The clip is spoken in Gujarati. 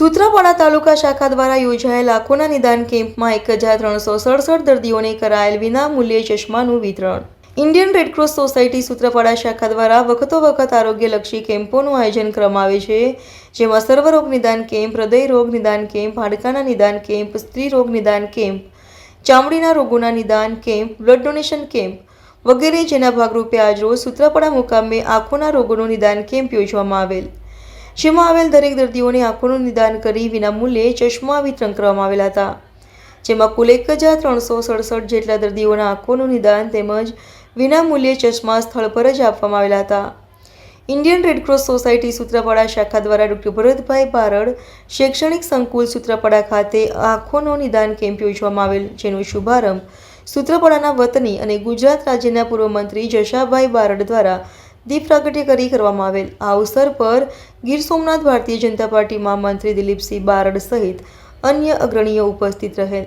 સૂત્રાપાડા તાલુકા શાખા દ્વારા યોજાયેલ આંખોના નિદાન કેમ્પમાં એક હજાર ત્રણસો સડસઠ દર્દીઓને કરાયેલ વિના મૂલ્યે ચશ્માનું વિતરણ. ઇન્ડિયન રેડક્રોસ સોસાયટી સૂત્રાપાડા શાખા દ્વારા વખતો વખત આરોગ્યલક્ષી કેમ્પોનું આયોજન કરવામાં આવે છે, જેમાં સર્વરોગ નિદાન કેમ્પ હૃદય રોગ નિદાન કેમ્પ, હાડકાના નિદાન કેમ્પ સ્ત્રી રોગ નિદાન કેમ્પ, ચામડીના રોગોના નિદાન કેમ્પ, બ્લડ ડોનેશન કેમ્પ વગેરે, જેના ભાગરૂપે આજરોજ સૂત્રાપાડા મુકામે આંખોના રોગોનું નિદાન કેમ્પ યોજવામાં આવેલ. જેમાં આવેલ દરેક દર્દીઓને આંખોનું નિદાન કરી વિના મૂલ્યે ચશ્મા વિતરણ કરવામાં આવેલા હતા. જેમાં કુલ એક હજાર ત્રણસો સડસઠ જેટલા દર્દીઓના આંખોનું નિદાન તેમજ વિના મૂલ્યે ચશ્મા સ્થળ પર જ આપવામાં આવેલા હતા. ઇન્ડિયન રેડક્રોસ સોસાયટી સૂત્રાપાડા શાખા દ્વારા ડૉક્ટર ભરતભાઈ બારડ શૈક્ષણિક સંકુલ સૂત્રાપાડા ખાતે આંખોનો નિદાન કેમ્પ યોજવામાં આવેલ, જેનો શુભારંભ સૂત્રાપાડાના વતની અને ગુજરાત રાજ્યના પૂર્વ મંત્રી જશાભાઈ બારડ દ્વારા દીપ પ્રાગટ્ય કરી કરવામાં આવેલ. આ અવસર પર ગીર સોમનાથ ભારતીય જનતા પાર્ટીમાં મંત્રી દિલીપસિંહ બારડ સહિત અન્ય અગ્રણીઓ ઉપસ્થિત રહેલ.